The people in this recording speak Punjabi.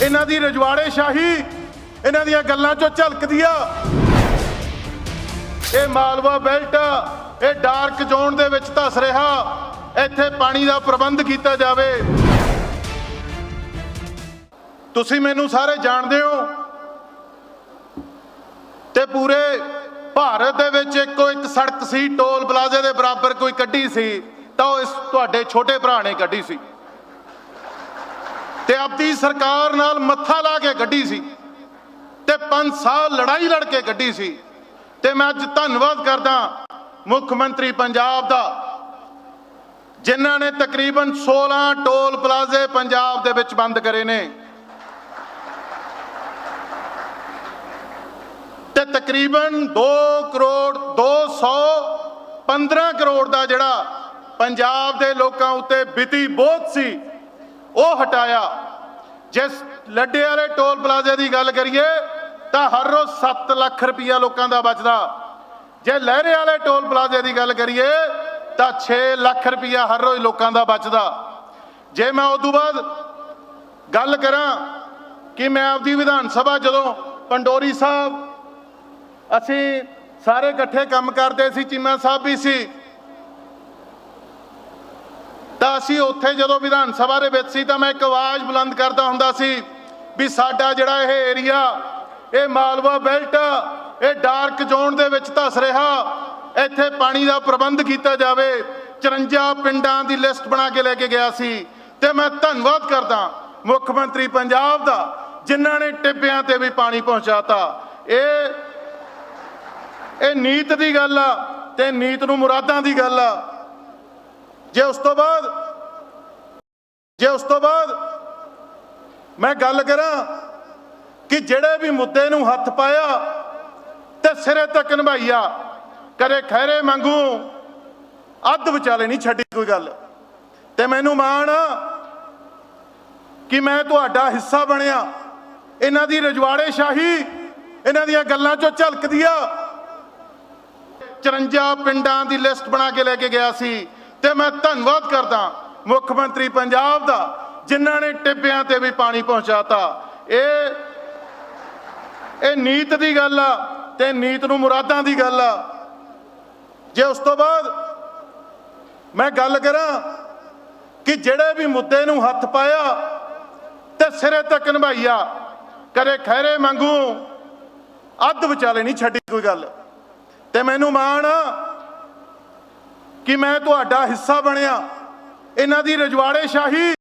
ਇਹਨਾਂ ਦੀ ਰਜਵਾੜੇ ਸ਼ਾਹੀ, ਇਹਨਾਂ ਦੀਆਂ ਗੱਲਾਂ ਚੋਂ ਝਲਕਦੀ ਆ। ਇਹ ਮਾਲਵਾ ਬੈਲਟ, ਇਹ ਡਾਰਕ ਜ਼ੋਨ ਦੇ ਵਿੱਚ ਧਸ ਰਿਹਾ। ਇੱਥੇ ਪਾਣੀ ਦਾ ਪ੍ਰਬੰਧ ਕੀਤਾ ਜਾਵੇ। ਤੁਸੀਂ ਮੈਨੂੰ ਸਾਰੇ ਜਾਣਦੇ ਹੋ ਤੇ ਪੂਰੇ ਭਾਰਤ ਦੇ ਵਿੱਚ ਇੱਕੋ ਇੱਕ ਸੜਕ ਸੀ, ਟੋਲ ਪਲਾਜ਼ੇ ਦੇ ਬਰਾਬਰ ਕੋਈ ਕੱਢੀ ਸੀ, ਤਾਂ ਉਹ ਇਸ ਤੁਹਾਡੇ ਛੋਟੇ ਭਰਾ ਨੇ ਕੱਢੀ ਸੀ। ਤੇ ਆਪਦੀ ਸਰਕਾਰ ਨਾਲ ਮੱਥਾ ਲਾ ਕੇ ਕੱਢੀ ਸੀ ਤੇ 5 ਸਾਲ ਲੜਾਈ ਲੜ ਕੇ ਕੱਢੀ ਸੀ ਤੇ ਮੈਂ ਅੱਜ ਧੰਨਵਾਦ ਕਰਦਾ ਮੁੱਖ ਮੰਤਰੀ ਪੰਜਾਬ ਦਾ, ਜਿਨ੍ਹਾਂ ਨੇ ਤਕਰੀਬਨ 16 ਟੋਲ ਪਲਾਜ਼ੇ ਪੰਜਾਬ ਦੇ ਵਿੱਚ ਬੰਦ ਕਰੇ ਨੇ। ਤੇ ਤਕਰੀਬਨ 2 ਕਰੋੜ 215 ਕਰੋੜ ਦਾ ਜਿਹੜਾ ਪੰਜਾਬ ਦੇ ਲੋਕਾਂ ਉੱਤੇ ਬਿਤੀ ਬੋਝ ਸੀ, ਉਹ ਹਟਾਇਆ। ਜਿਸ ਲੱਡੇ ਵਾਲੇ ਟੋਲ ਪਲਾਜ਼ੇ ਦੀ ਗੱਲ ਕਰੀਏ, ਤਾਂ ਹਰ ਰੋਜ਼ 7 ਲੱਖ ਰੁਪਈਆ ਲੋਕਾਂ ਦਾ ਬਚਦਾ। ਜੇ ਲਹਿਰੇ ਵਾਲੇ ਟੋਲ ਪਲਾਜ਼ੇ ਦੀ ਗੱਲ ਕਰੀਏ, ਤਾਂ 6 ਲੱਖ ਰੁਪਈਆ ਹਰ ਰੋਜ਼ ਲੋਕਾਂ ਦਾ ਬਚਦਾ। ਜੇ ਮੈਂ ਉਸ ਤੋਂ ਬਾਅਦ ਗੱਲ ਕਰਾਂ ਕਿ ਮੈਂ ਆਪਦੀ ਵਿਧਾਨ ਸਭਾ ਜਦੋਂ ਪੰਡੋਰੀ ਸਾਹਿਬ ਅਸੀਂ ਸਾਰੇ ਇਕੱਠੇ ਕੰਮ ਕਰਦੇ ਸੀ, ਚੀਮਾ ਸਾਹਿਬ ਵੀ ਸੀ ਤਾਂ ਅਸੀਂ ਉੱਥੇ ਜਦੋਂ ਵਿਧਾਨ ਸਭਾ ਦੇ ਵਿੱਚ ਸੀ ਤਾਂ ਮੈਂ ਇੱਕ ਆਵਾਜ਼ ਬੁਲੰਦ ਕਰਦਾ ਹੁੰਦਾ ਸੀ ਵੀ ਸਾਡਾ ਜਿਹੜਾ ਇਹ ਏਰੀਆ ਇਹ ਮਾਲਵਾ ਬੈਲਟ, ਇਹ ਡਾਰਕ ਜ਼ੋਨ ਦੇ ਵਿੱਚ ਧਸ ਰਿਹਾ। ਇੱਥੇ ਪਾਣੀ ਦਾ ਪ੍ਰਬੰਧ ਕੀਤਾ ਜਾਵੇ। 54 ਪਿੰਡਾਂ ਦੀ ਲਿਸਟ ਬਣਾ ਕੇ ਲੈ ਕੇ ਗਿਆ ਸੀ। ਤੇ ਮੈਂ ਧੰਨਵਾਦ ਕਰਦਾ ਮੁੱਖ ਮੰਤਰੀ ਪੰਜਾਬ ਦਾ, ਜਿਨ੍ਹਾਂ ਨੇ ਟਿੱਬਿਆਂ ਤੇ ਵੀ ਪਾਣੀ ਪਹੁੰਚਾਤਾ। ਇਹ ਇਹ ਨੀਤ ਦੀ ਗੱਲ ਆ ਤੇ ਨੀਤ ਨੂੰ ਮੁਰਾਦਾਂ ਦੀ ਗੱਲ ਆ। ਜੇ ਉਸ ਤੋਂ ਬਾਅਦ, ਜੇ ਉਸ ਤੋਂ ਬਾਅਦ ਮੈਂ ਗੱਲ ਕਰਾਂ ਕਿ ਜਿਹੜੇ ਵੀ ਮੁੱਦੇ ਨੂੰ ਹੱਥ ਪਾਇਆ ਤੇ ਸਿਰੇ ਤੱਕ ਨਿਭਾਈਆ ਕਦੇ ਖੈਰੇ ਮੰਗੂ ਅੱਧ ਵਿਚਾਲੇ ਨਹੀਂ ਛੱਡੀ ਕੋਈ ਗੱਲ। ਤੇ ਮੈਨੂੰ ਮਾਣ ਆ ਕਿ ਮੈਂ ਤੁਹਾਡਾ ਹਿੱਸਾ ਬਣਿਆ। ਇਹਨਾਂ ਦੀ ਰਜਵਾੜੇ ਸ਼ਾਹੀ ਇਹਨਾਂ ਦੀਆਂ ਗੱਲਾਂ ਚੋਂ ਝਲਕਦੀ ਆ। 54 ਪਿੰਡਾਂ ਦੀ ਲਿਸਟ ਬਣਾ ਕੇ ਲੈ ਕੇ ਗਿਆ ਸੀ। ਤੇ ਮੈਂ ਧੰਨਵਾਦ ਕਰਦਾ ਮੁੱਖ ਮੰਤਰੀ ਪੰਜਾਬ ਦਾ, ਜਿਨ੍ਹਾਂ ਨੇ ਟਿੱਬਿਆਂ ਤੇ ਵੀ ਪਾਣੀ ਪਹੁੰਚਾਤਾ। ਇਹ ਇਹ ਨੀਤ ਦੀ ਗੱਲ ਆ ਤੇ ਨੀਤ ਨੂੰ ਮੁਰਾਦਾਂ ਦੀ ਗੱਲ ਆ। ਜੇ ਉਸ ਤੋਂ ਬਾਅਦ ਮੈਂ ਗੱਲ ਕਰਾਂ ਕਿ ਜਿਹੜੇ ਵੀ ਮੁੱਦੇ ਨੂੰ ਹੱਥ ਪਾਇਆ ਤੇ ਸਿਰੇ ਤੱਕ ਨਿਭਾਈਆ, ਕਦੇ ਖੈਰੇ ਮੰਗੂ ਅੱਧ ਵਿਚਾਲੇ ਨਹੀਂ ਛੱਡੀ ਕੋਈ ਗੱਲ। ਤੇ ਮੈਨੂੰ ਮਾਣ ਆ ਕਿ ਮੈਂ ਤੁਹਾਡਾ ਹਿੱਸਾ ਬਣਿਆ। ਇਹਨਾਂ ਦੀ ਰਜਵਾੜੇ ਸ਼ਾਹੀ